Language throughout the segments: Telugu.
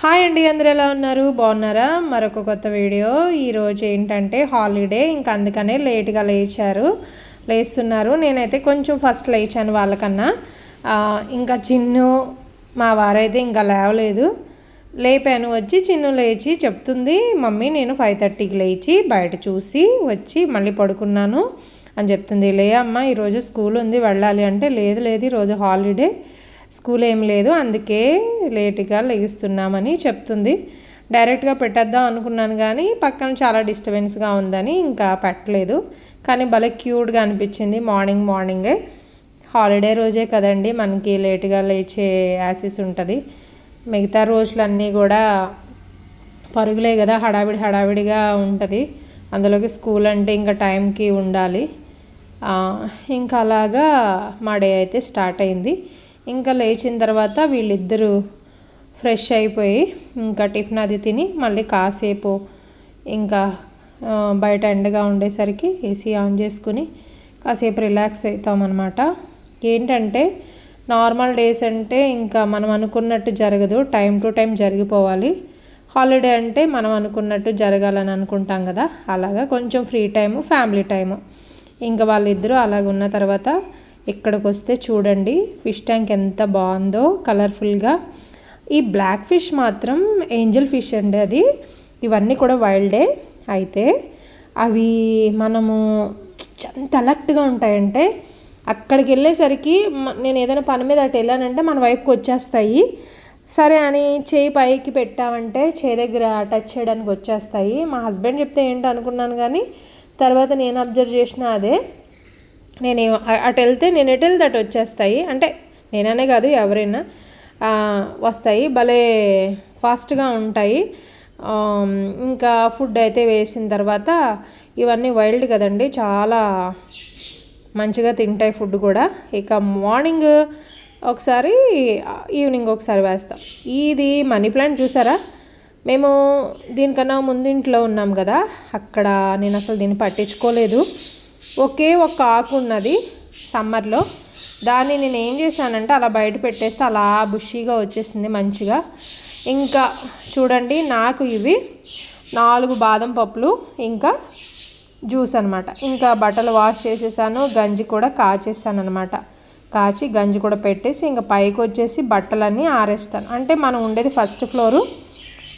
హాయ్ అండి అందరు ఎలా ఉన్నారు? బాగున్నారా? మరొక కొత్త వీడియో. ఈరోజు ఏంటంటే హాలిడే ఇంకా అందుకనే లేట్గా లేచారు లేస్తున్నారు. నేనైతే కొంచెం ఫస్ట్ లేచాను వాళ్ళకన్నా. ఇంకా చిన్ను మా వారైతే ఇంకా లేవలేదు. లేపాను వచ్చి చిన్ను లేచి చెప్తుంది మమ్మీ నేను ఫైవ్ థర్టీకి లేచి బయట చూసి వచ్చి మళ్ళీ పడుకున్నాను అని చెప్తుంది. లే అమ్మ ఈరోజు స్కూల్ ఉంది వెళ్ళాలి. అంటే లేదు లేదు ఈరోజు హాలిడే స్కూల్ ఏం లేదు అందుకే లేటుగా లెగిస్తున్నామని చెప్తుంది. డైరెక్ట్గా పెట్టేద్దాం అనుకున్నాను కానీ పక్కన చాలా డిస్టర్బెన్స్గా ఉందని ఇంకా పెట్టలేదు. కానీ భలే క్యూట్గా అనిపించింది మార్నింగ్ మార్నింగే. హాలిడే రోజే కదండి మనకి లేటుగా లేచే యాసిస్ ఉంటుంది. మిగతా రోజులన్నీ కూడా పరుగులే కదా హడావిడి హడావిడిగా ఉంటుంది. అందులోకి స్కూల్ అంటే ఇంకా టైంకి ఉండాలి. ఇంకా అలాగా మా డే అయితే స్టార్ట్ అయింది. ఇంకా లేచిన తర్వాత వీళ్ళిద్దరూ ఫ్రెష్ అయిపోయి ఇంకా టిఫిన్ అది తిని మళ్ళీ కాసేపు ఇంకా బయట ఎండగా ఉండేసరికి ఏసీ ఆన్ చేసుకుని కాసేపు రిలాక్స్ అవుతామన్నమాట. ఏంటంటే నార్మల్ డేస్ అంటే ఇంకా మనం అనుకున్నట్టు జరగదు. టైం టు టైం జరిగిపోవాలి. హాలిడే అంటే మనం అనుకున్నట్టు జరగాలని అనుకుంటాం కదా. అలాగా కొంచెం ఫ్రీ టైము ఫ్యామిలీ టైము. ఇంకా వాళ్ళిద్దరూ అలాగ ఉన్న తర్వాత ఇక్కడికి వస్తే చూడండి ఫిష్ ట్యాంక్ ఎంత బాగుందో కలర్ఫుల్గా. ఈ బ్లాక్ ఫిష్ మాత్రం ఏంజల్ ఫిష్ అండి అది. ఇవన్నీ కూడా వైల్డే. అయితే అవి మనము ఎంత అలర్ట్గా ఉంటాయంటే అక్కడికి వెళ్ళేసరికి నేను ఏదైనా పని మీద అటు వెళ్ళానంటే మన వైపుకి వచ్చేస్తాయి. సరే అని చేయి పైకి పెట్టామంటే చేయి దగ్గర టచ్ చేయడానికి వచ్చేస్తాయి. మా హస్బెండ్ చెప్తే ఏంటో అనుకున్నాను కానీ తర్వాత నేను అబ్జర్వ్ చేసిన అదే. నేను అటు వెళ్తే నేను ఎటు వెళ్తే అటు వచ్చేస్తాయి. అంటే నేననే కాదు ఎవరైనా వస్తాయి. భలే ఫాస్ట్గా ఉంటాయి. ఇంకా ఫుడ్ అయితే వేసిన తర్వాత ఇవన్నీ వైల్డ్ కదండి. చాలా మంచిగా తింటాయి ఫుడ్ కూడా. ఇక మార్నింగ్ ఒకసారి ఈవినింగ్ ఒకసారి వేస్తాం. ఇది మనీ ప్లాంట్ చూసారా? మేము దీనికన్నా ముందింట్లో ఉన్నాం కదా. అక్కడ నేను అసలు దీన్ని పట్టించుకోలేదు. ఒకే ఒక ఆకు ఉన్నది సమ్మర్లో. దాన్ని నేను ఏం చేశానంటే అలా బయట పెట్టేస్తే అలా బుషీగా వచ్చేసింది మంచిగా. ఇంకా చూడండి నాకు ఇవి నాలుగు బాదం పప్పులు ఇంకా జ్యూస్ అనమాట ఇంకా బట్టలు వాష్ చేసేసాను గంజి కూడా కాచేసాను అనమాట కాచి గంజి కూడా పెట్టేసి ఇంకా పైకి వచ్చేసి బట్టలన్నీ ఆరేస్తాను. అంటే మనం ఉండేది ఫస్ట్ ఫ్లోరు.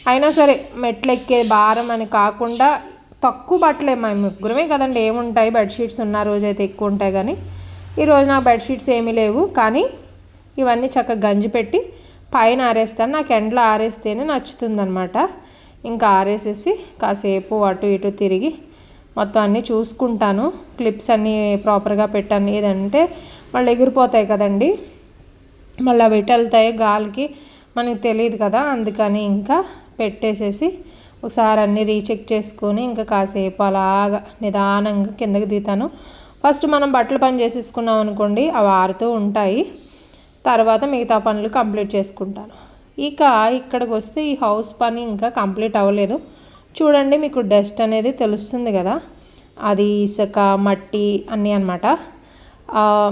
అయినా సరే మెట్లు ఎక్కే భారం అని కాకుండా తక్కువ బట్టలే మా ముగ్గురమే కదండి. ఏముంటాయి? బెడ్షీట్స్ ఉన్న రోజైతే ఎక్కువ ఉంటాయి కానీ. ఈరోజు నాకు బెడ్షీట్స్ ఏమీ లేవు. కానీ ఇవన్నీ చక్కగా గంజి పెట్టి పైన ఆరేస్తాను. నాకు ఎండలో ఆరేస్తేనే నచ్చుతుందనమాట ఇంకా ఆరేసేసి కాసేపు అటు ఇటు తిరిగి మొత్తం అన్నీ చూసుకుంటాను. క్లిప్స్ అన్నీ ప్రాపర్గా పెట్టాను ఏదంటే మళ్ళీ ఎగిరిపోతాయి కదండి. మళ్ళీ అవి వెళ్తాయి గాలికి మనకి తెలియదు కదా. అందుకని ఇంకా పెట్టేసేసి ఒకసారి అన్నీ రీచెక్ చేసుకొని ఇంకా కాసేపు అలాగా నిదానంగా కిందకి దిగుతాను. ఫస్ట్ మనం బట్టలు పని చేసేసుకున్నాం అనుకోండి అవి ఆరుతూ ఉంటాయి. తర్వాత మిగతా పనులు కంప్లీట్ చేసుకుంటాను. ఇక ఇక్కడికి వస్తే ఈ హౌస్ పని ఇంకా కంప్లీట్ అవ్వలేదు. చూడండి మీకు డస్ట్ అనేది తెలుస్తుంది కదా? అది ఇసుక మట్టి అన్నీ అనమాట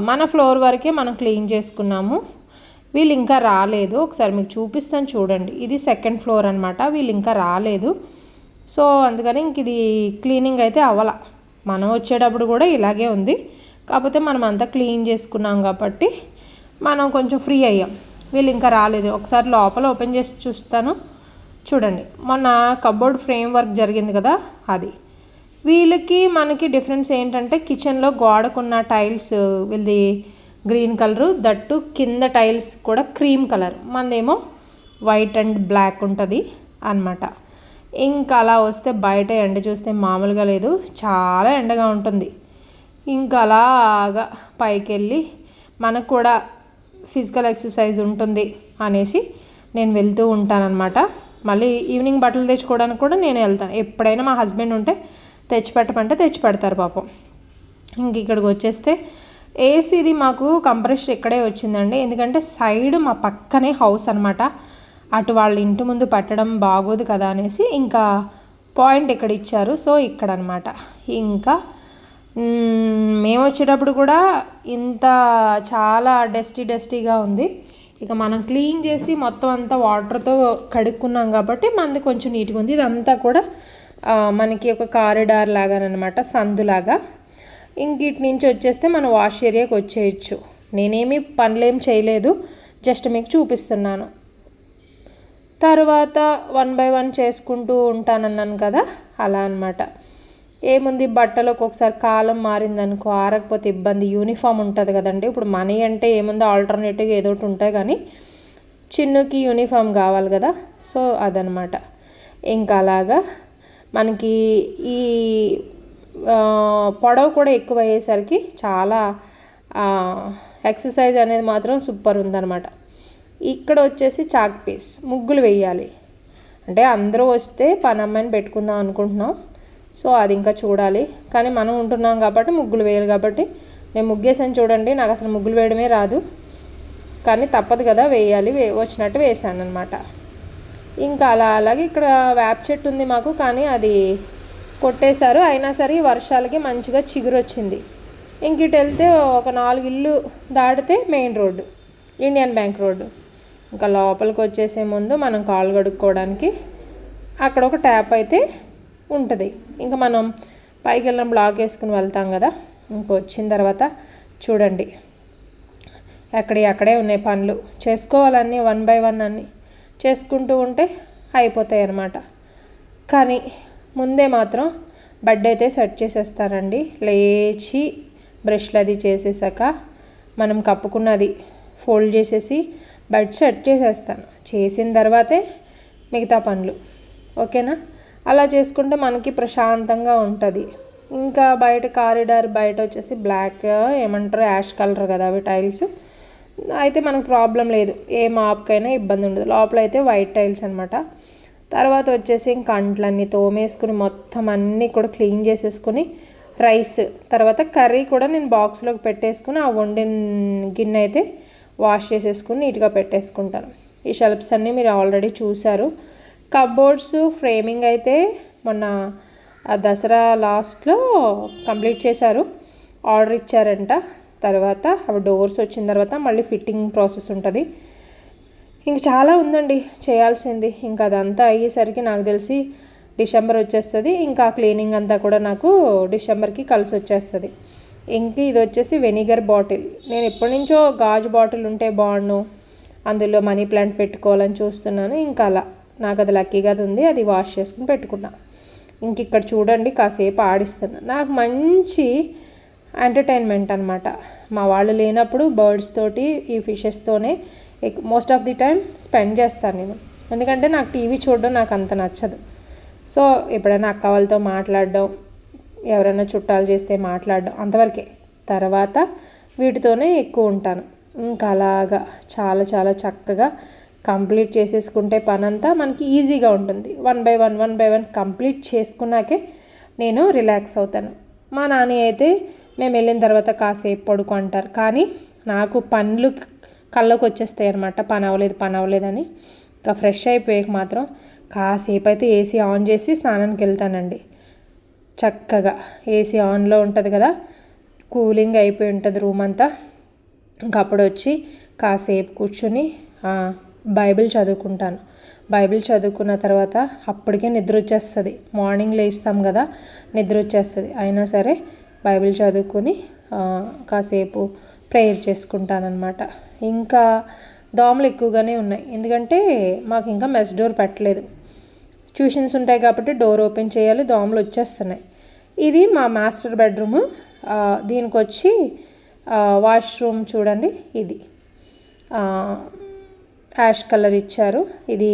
మన ఫ్లోర్ వరకే మనం క్లీన్ చేసుకున్నాము. వీళ్ళు ఇంకా రాలేదు. ఒకసారి మీకు చూపిస్తాను చూడండి. ఇది సెకండ్ ఫ్లోర్ అనమాట వీళ్ళు ఇంకా రాలేదు. సో అందుకని ఇంక ఇది క్లీనింగ్ అయితే అవ్వాల. మనం వచ్చేటప్పుడు కూడా ఇలాగే ఉంది. కాకపోతే మనం అంతా క్లీన్ చేసుకున్నాం కాబట్టి మనం కొంచెం ఫ్రీ అయ్యాం. వీళ్ళు ఇంకా రాలేదు. ఒకసారి లోపల ఓపెన్ చేసి చూస్తాను. చూడండి. మొన్న కబోర్డ్ ఫ్రేమ్ వర్క్ జరిగింది కదా అది. వీళ్ళకి మనకి డిఫరెన్స్ ఏంటంటే కిచెన్లో గోడకున్న టైల్స్ వీళ్ళది గ్రీన్ కలరు దట్టు కింద టైల్స్ కూడా క్రీమ్ కలర్. మనదేమో వైట్ అండ్ బ్లాక్ ఉంటుంది అన్నమాట. ఇంకా అలా వస్తే బయట ఎండ చూస్తే మామూలుగా లేదు చాలా ఎండగా ఉంటుంది. ఇంకా అలాగా పైకి వెళ్ళి మనకు కూడా ఫిజికల్ ఎక్సర్సైజ్ ఉంటుంది అనేసి నేను వెళ్తూ ఉంటానన్నమాట. మళ్ళీ ఈవినింగ్ బట్టలు తెచ్చుకోవడానికి కూడా నేను వెళ్తాను. ఎప్పుడైనా మా హస్బెండ్ ఉంటే తెచ్చి పెట్టమంటే పాపం. ఇంక ఇక్కడికి వచ్చేస్తే ఏసీది మాకు కంప్రెషర్ ఇక్కడే వచ్చిందండి. ఎందుకంటే సైడ్ మా పక్కనే హౌస్ అనమాట అటు వాళ్ళ ఇంటి ముందు పెట్టడం బాగోదు కదా అనేసి ఇంకా పాయింట్ ఇక్కడ ఇచ్చారు. సో ఇక్కడ అనమాట ఇంకా మేము వచ్చేటప్పుడు కూడా ఇంత చాలా డస్టీ డస్టీగా ఉంది. ఇక మనం క్లీన్ చేసి మొత్తం అంతా వాటర్తో కడుక్కున్నాం కాబట్టి మనది కొంచెం నీట్గా ఉంది. ఇదంతా కూడా మనకి ఒక కారిడార్ లాగానమాట సందులాగా. ఇంక ఇటు నుంచి వచ్చేస్తే మనం వాష్ ఏరియాకి వచ్చేయచ్చు. నేనేమి పనులేం చేయలేదు జస్ట్ మీకు చూపిస్తున్నాను. తర్వాత వన్ బై వన్ చేసుకుంటూ ఉంటానన్నాను కదా అలా అనమాట ఏముంది బట్టలు ఒక్కొక్కసారి కాలం మారిందనుకో ఆరకపోతే ఇబ్బంది. యూనిఫామ్ ఉంటుంది కదండి ఇప్పుడు మనీ అంటే ఏముంది ఆల్టర్నేటివ్ ఏదో ఒకటి ఉంటాయి కానీ చిన్నుకి యూనిఫామ్ కావాలి కదా సో అదనమాట ఇంకా అలాగా మనకి ఈ పొడవు కూడా ఎక్కువ అయ్యేసరికి చాలా ఎక్సర్సైజ్ అనేది మాత్రం సూపర్ ఉందన్నమాట. ఇక్కడ వచ్చేసి చాక్ పీస్ ముగ్గులు వేయాలి. అంటే అందరూ వస్తే పని అమ్మాయిని పెట్టుకుందాం అనుకుంటున్నాం. సో అది ఇంకా చూడాలి. కానీ మనం ఉంటున్నాం కాబట్టి ముగ్గులు వేయాలి కాబట్టి నేను ముగ్గేసాను చూడండి నాకు అసలు ముగ్గులు వేయడమే రాదు. కానీ తప్పదు కదా వేయాలి వే వచ్చినట్టు వేసాను అనమాట ఇంకా అలా అలాగే ఇక్కడ వేప చెట్టు ఉంది మాకు కానీ అది కొట్టేశారు. అయినా సరే వర్షాలకి మంచిగా చిగురు వచ్చింది ఇంక ఇటు వెళ్తే ఒక నాలుగు ఇల్లు దాటితే main road Indian bank road. ఇంకా లోపలికి వచ్చేసే ముందు మనం కాలు కడుక్కోవడానికి అక్కడ ఒక ట్యాప్ అయితే ఉంటుంది. ఇంకా మనం పైకి వెళ్ళిన బ్లాక్ వేసుకుని వెళ్తాం కదా. ఇంక వచ్చిన తర్వాత చూడండి. ఎక్కడి అక్కడే ఉన్నాయి పనులు. చేసుకోవాలన్నీ వన్ బై వన్ అన్నీ చేసుకుంటూ ఉంటే అయిపోతాయి అన్నమాట. కానీ ముందే మాత్రం బెడ్ అయితే సెట్ చేసేస్తారండి. లేచి బ్రష్లు అది చేసేసాక మనం కప్పుకున్నది ఫోల్డ్ చేసేసి బెడ్ సెట్ చేసేస్తాను. చేసిన తర్వాతే మిగతా పనులు. ఓకేనా? అలా చేసుకుంటే మనకి ప్రశాంతంగా ఉంటుంది. ఇంకా బయట కారిడార్ బయట వచ్చేసి బ్లాక్ ఏమంటారు యాష్ కలర్ కదా అవి టైల్స్. అయితే మనకు ప్రాబ్లం లేదు. ఏ మాప్కైనా ఇబ్బంది ఉండదు. లోపల అయితే వైట్ టైల్స్ అనమాట తర్వాత వచ్చేసి ఇంక అంట్లన్నీ తోమేసుకుని మొత్తం అన్నీ కూడా క్లీన్ చేసేసుకుని రైస్ తర్వాత కర్రీ కూడా నేను బాక్స్లోకి పెట్టేసుకుని ఆ వండిన గిన్నె అయితే వాష్ చేసేసుకుని నీట్గా పెట్టేసుకుంటాను. ఈ షెల్ఫ్స్ అన్నీ మీరు ఆల్రెడీ చూశారు. కబోర్డ్స్ ఫ్రేమింగ్ అయితే మొన్న దసరా లాస్ట్లో కంప్లీట్ చేశారు. ఆర్డర్ ఇచ్చారంట. తర్వాత అవి డోర్స్ వచ్చిన తర్వాత మళ్ళీ ఫిట్టింగ్ ప్రాసెస్ ఉంటుంది. ఇంక చాలా ఉందండి చేయాల్సింది. ఇంకా అదంతా అయ్యేసరికి నాకు తెలిసి డిసెంబర్ వచ్చేస్తుంది. ఇంకా క్లీనింగ్ అంతా కూడా నాకు డిసెంబర్కి కలిసి వచ్చేస్తుంది. ఇంక ఇది వచ్చేసి వెనిగర్ బాటిల్. నేను ఎప్పటి నుంచో గాజు బాటిల్ ఉంటే బాగుండు. అందులో మనీ ప్లాంట్ పెట్టుకోవాలని చూస్తున్నాను. ఇంకా అలా. నాకు అది లక్కీగా ఉంది. అది వాష్ చేసుకుని పెట్టుకున్నా. ఇంక ఇక్కడ చూడండి కాసేపు ఆడిస్తున్నా. నాకు మంచి ఎంటర్టైన్మెంట్ అనమాట మా వాళ్ళు లేనప్పుడు బర్డ్స్ తోటి ఈ ఫిషెస్తోనే most of the time spend చేస్తాను నేను. ఎందుకంటే నాకు టీవీ చూడడం నాకు అంత నచ్చదు. సో ఎప్పుడైనా అక్క వాళ్ళతో మాట్లాడడం ఎవరైనా చుట్టాలు చేస్తే మాట్లాడడం అంతవరకే. తర్వాత వీటితోనే ఎక్కువ ఉంటాను. ఇంకా అలాగా చాలా చాలా చక్కగా కంప్లీట్ చేసేసుకుంటే పనంతా మనకి ఈజీగా ఉంటుంది. One by one one by one complete చేసుకున్నాకే నేను రిలాక్స్ అవుతాను. మా నాని అయితే మేము వెళ్ళిన తర్వాత కాసేపు పడుకో అంటారు కానీ నాకు పనులు కళ్ళకు వచ్చేస్తాయి అనమాట పని అవ్వలేదు పని అవ్వలేదని. ఇంకా ఫ్రెష్ అయిపోయాక మాత్రం కాసేపు అయితే ఏసీ ఆన్ చేసి స్నానానికి వెళ్తానండి. చక్కగా ఏసీ ఆన్లో ఉంటుంది కదా కూలింగ్ అయిపోయి ఉంటుంది రూమ్ అంతా. ఇంకా అప్పుడు వచ్చి కాసేపు కూర్చుని బైబిల్ చదువుకుంటాను. బైబిల్ చదువుకున్న తర్వాత అప్పటికే నిద్ర వచ్చేస్తుంది. మార్నింగ్ లేస్తాం కదా నిద్ర వచ్చేస్తుంది. అయినా సరే బైబిల్ చదువుకుని కాసేపు ప్రేయర్ చేసుకుంటానన్నమాట. ఇంకా దోమలు ఎక్కువగానే ఉన్నాయి. ఎందుకంటే మాకు ఇంకా మెస్ డోర్ పెట్టలేదు. ట్యూషన్స్ ఉంటాయి కాబట్టి డోర్ ఓపెన్ చేయాలి దోమలు వచ్చేస్తున్నాయి. ఇది మా మాస్టర్ బెడ్రూమ్. దీనికి వచ్చి వాష్రూమ్ చూడండి ఇది. యాష్ కలర్ ఇచ్చారు. ఇది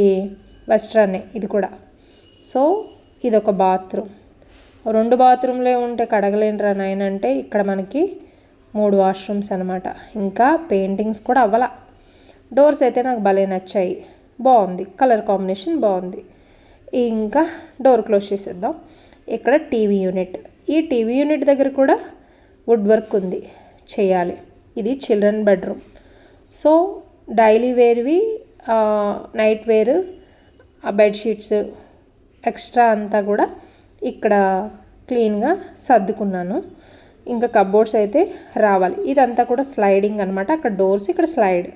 వెస్ట్రన్నే ఇది కూడా. సో ఇది ఒక బాత్రూమ్. రెండు బాత్రూమ్లే ఉంటే కడగలేనురా నాయన అంటే ఇక్కడ మనకి మూడు వాష్రూమ్స్ అనమాట ఇంకా పెయింటింగ్స్ కూడా అవ్వాల. డోర్స్ అయితే నాకు భలే నచ్చాయి. బాగుంది. కలర్ కాంబినేషన్ బాగుంది. ఇంకా డోర్ క్లోజ్ చేసేద్దాం. ఇక్కడ టీవీ యూనిట్ ఈ టీవీ యూనిట్ దగ్గర కూడా వుడ్ వర్క్ ఉంది. చేయాలి. ఇది children bedroom so daily wear night wear ఆ బెడ్షీట్స్ ఎక్స్ట్రా అంతా కూడా ఇక్కడ క్లీన్గా సర్దుకున్నాను. ఇంకా కబోర్డ్స్ అయితే రావాలి. ఇదంతా కూడా స్లైడింగ్ అనమాట అక్కడ డోర్స్ ఇక్కడ స్లైడ్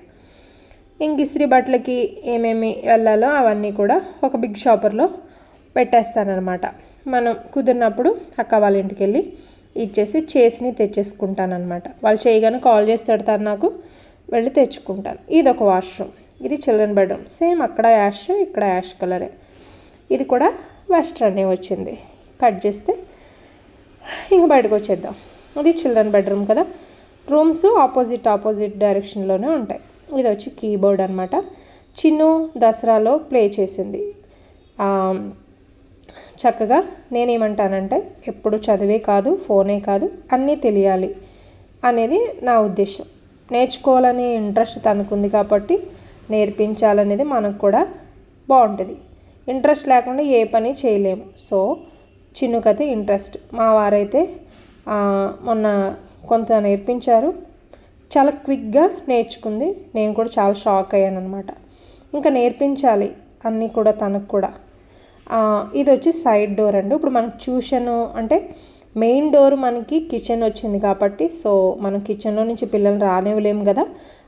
ఇంక ఇస్త్రీ బట్టలకి ఏమేమి వెళ్ళాలో అవన్నీ కూడా ఒక బిగ్ షాపర్లో పెట్టేస్తానమాట మనం కుదిరినప్పుడు అక్క వాళ్ళ ఇంటికి వెళ్ళి ఇచ్చేసి చేసిని తెచ్చేసుకుంటానమాట వాళ్ళు చేయగానే కాల్ చేసి పెడతారు నాకు వెళ్ళి తెచ్చుకుంటాను. ఇది ఒక వాష్రూమ్ ఇది చిల్డ్రన్ బెడ్రూమ్ సేమ్ అక్కడ యాష్ ఇక్కడ యాష్ కలరే ఇది కూడా వెస్ట్రన్ వచ్చింది. కట్ చేస్తే ఇంక బయటకు వచ్చేద్దాం. ఇది చిల్డ్రన్ బెడ్రూమ్ కదా. రూమ్స్ ఆపోజిట్ ఆపోజిట్ డైరెక్షన్లోనే ఉంటాయి. ఇది వచ్చి కీబోర్డ్ అనమాట చిన్ను దసరాలో ప్లే చేసింది. చక్కగా నేనేమంటానంటే ఎప్పుడు చదివే కాదు ఫోనే కాదు అన్నీ తెలియాలి అనేది నా ఉద్దేశం. నేర్చుకోవాలనే ఇంట్రెస్ట్ తనకుంది కాబట్టి నేర్పించాలనేది మనకు కూడా బాగుంటుంది ఇంట్రెస్ట్ లేకుండా ఏ పని చేయలేము. సో చిన్నుకైతే ఇంట్రెస్ట్. మా వారైతే మొన్న కొంత నేర్పించారు. చాలా క్విక్గా నేర్చుకుంది. నేను కూడా చాలా షాక్ అయ్యాను అనమాట ఇంకా నేర్పించాలి. అన్నీ కూడా తనకు కూడా. ఇది వచ్చి సైడ్ డోర్ అండి. ఇప్పుడు మనకు ట్యూషన్ అంటే మెయిన్ డోర్ మనకి కిచెన్ వచ్చింది కాబట్టి సో మనం కిచెన్లో నుంచి పిల్లల్ని రానివ్వలేము కదా.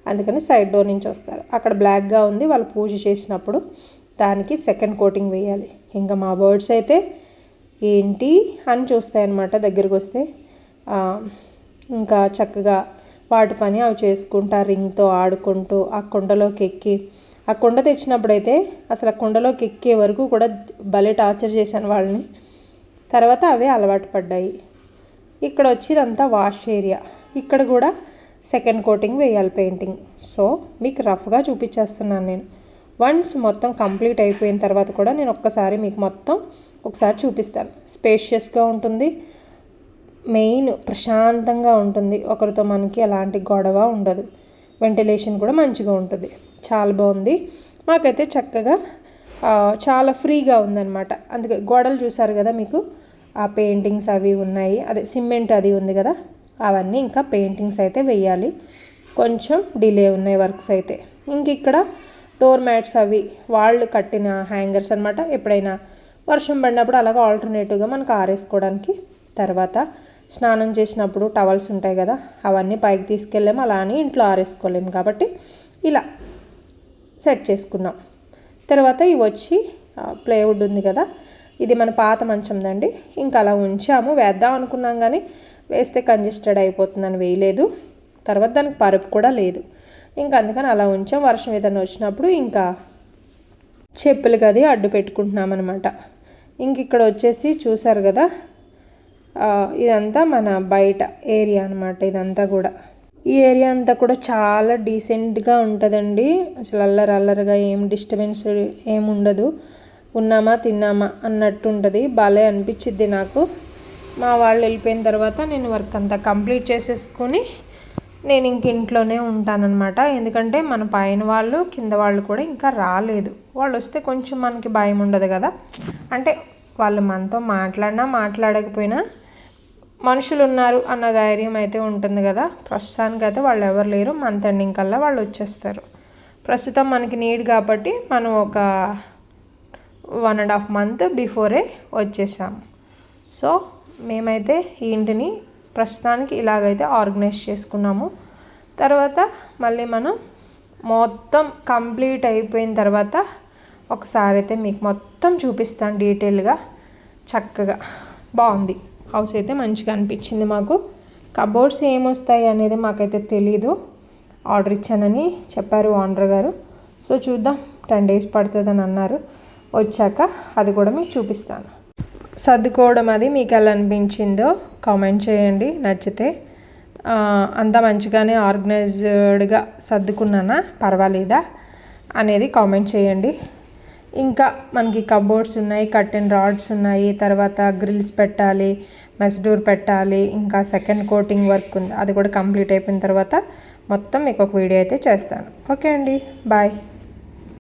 అందుకని సైడ్ డోర్ నుంచి వస్తారు. అక్కడ బ్లాక్గా ఉంది. వాళ్ళు పూజ చేసినప్పుడు దానికి సెకండ్ కోటింగ్ వేయాలి. ఇంకా మా బర్డ్స్ అయితే ఏంటి అని చూస్తాయన్నమాట దగ్గరికి వస్తే. ఇంకా చక్కగా వాటి పని అవి చేసుకుంటా రింగ్తో ఆడుకుంటూ ఆ కుండలోకి ఎక్కి. ఆ కుండ తెచ్చినప్పుడైతే అసలు ఆ కుండలోకి ఎక్కే వరకు కూడా భలే టార్చర్ చేశాను వాళ్ళని. తర్వాత అవే అలవాటు పడ్డాయి. ఇక్కడ వచ్చి ఇదంతా వాష్ ఏరియా. ఇక్కడ కూడా సెకండ్ కోటింగ్ వేయాలి పెయింటింగ్. సో మీకు రఫ్గా చూపించేస్తున్నాను నేను. వన్స్ మొత్తం కంప్లీట్ అయిపోయిన తర్వాత కూడా నేను ఒక్కసారి మీకు మొత్తం ఒకసారి చూపిస్తాను. స్పేషియస్గా ఉంటుంది. మెయిన్ ప్రశాంతంగా ఉంటుంది. ఒకరితో మనకి ఎలాంటి గొడవ ఉండదు. వెంటిలేషన్ కూడా మంచిగా ఉంటుంది. చాలా బాగుంది. మాకైతే చక్కగా చాలా ఫ్రీగా ఉందన్నమాట. అందుకే గోడలు చూసారు కదా మీకు? ఆ పెయింటింగ్స్ అవి ఉన్నాయి. అదే సిమెంట్ అది ఉంది కదా? అవన్నీ ఇంకా పెయింటింగ్స్ అయితే వేయాలి కొంచెం డిలే ఉన్నాయి వర్క్స్ అయితే. ఇంక ఇక్కడ డోర్ మ్యాట్స్ అవి వాళ్ళు కట్టిన హ్యాంగర్స్ అనమాట ఎప్పుడైనా వర్షం పడినప్పుడు అలాగే ఆల్టర్నేటివ్గా మనకు ఆరేసుకోవడానికి తర్వాత స్నానం చేసినప్పుడు టవల్స్ ఉంటాయి కదా అవన్నీ పైకి తీసుకెళ్ళాము. అలా అని ఇంట్లో ఆరేసుకోలేము కాబట్టి ఇలా సెట్ చేసుకున్నాం. తర్వాత ఇవి వచ్చి ప్లేవుడ్ ఉంది కదా ఇది మన పాత మంచందండి ఇంకా అలా ఉంచాము. వేద్దాం అనుకున్నాం కానీ వేస్తే కంజెస్టెడ్ అయిపోతుందని వేయలేదు. తర్వాత దానికి పరుపు కూడా లేదు. ఇంకా అందుకని అలా ఉంచాం. వర్షం ఏదైనా వచ్చినప్పుడు ఇంకా చెప్పులు గది అడ్డు పెట్టుకుంటున్నాం అనమాట ఇంక ఇక్కడ వచ్చేసి చూసారు కదా ఇదంతా మన బయట ఏరియా అనమాట ఇదంతా కూడా. ఈ ఏరియా అంతా కూడా చాలా డీసెంట్గా ఉంటుందండి. అసలు అల్లరి అల్లరిగా ఏం డిస్టర్బెన్స్ ఏం ఉండదు. ఉన్నామా తిన్నామా అన్నట్టు ఉంటుంది. భలే అనిపించింది నాకు. మా వాళ్ళు వెళ్ళిపోయిన తర్వాత నేను వర్క్ అంతా కంప్లీట్ చేసేసుకొని నేను ఇంక ఇంట్లోనే ఉంటానన్నమాట. ఎందుకంటే మన పైన వాళ్ళు కింద వాళ్ళు కూడా ఇంకా రాలేదు. వాళ్ళు వస్తే కొంచెం మనకి భయం ఉండదు కదా. అంటే వాళ్ళు మనతో మాట్లాడినా మాట్లాడకపోయినా మనుషులు ఉన్నారు అన్న ధైర్యం అయితే ఉంటుంది కదా. ప్రస్తుతానికి అయితే వాళ్ళు ఎవరు లేరు. మంత్ ఎండింగ్ కల్లా వాళ్ళు వచ్చేస్తారు. ప్రస్తుతం మనకి నీడ్ కాబట్టి మనం ఒక వన్ అండ్ హాఫ్ మంత్ బిఫోరే వచ్చేసాం. సో మేమైతే ఈ ఇంటిని ప్రస్తుతానికి ఇలాగైతే ఆర్గనైజ్ చేసుకున్నాము. తర్వాత మళ్ళీ మనం మొత్తం కంప్లీట్ అయిపోయిన తర్వాత ఒకసారి అయితే మీకు మొత్తం చూపిస్తాను డీటెయిల్గా చక్కగా. బాగుంది. హౌస్ అయితే మంచిగా అనిపించింది మాకు. కబోర్డ్స్ ఏమొస్తాయి అనేది మాకైతే తెలీదు. ఆర్డర్ ఇచ్చానని చెప్పారు ఓనర్ గారు. సో చూద్దాం. టెన్ డేస్ పడుతుందని అన్నారు. వచ్చాక అది కూడా మీకు చూపిస్తాను. సర్దుకోవడం అది మీకు ఎలా అనిపించిందో కామెంట్ చేయండి. నచ్చితే అంత మంచిగానే ఆర్గనైజ్డ్గా సర్దుకున్నానా? పర్వాలేదా? అనేది కామెంట్ చేయండి. ఇంకా మనకి కబోర్డ్స్ ఉన్నాయి కట్టెన్ రాడ్స్ ఉన్నాయి తర్వాత గ్రిల్స్ పెట్టాలి మెస్ డోర్ పెట్టాలి ఇంకా సెకండ్ కోటింగ్ వర్క్ ఉంది. అది కూడా కంప్లీట్ అయిపోయిన తర్వాత మొత్తం మీకు ఒక వీడియో అయితే చేస్తాను. ఓకే అండి బాయ్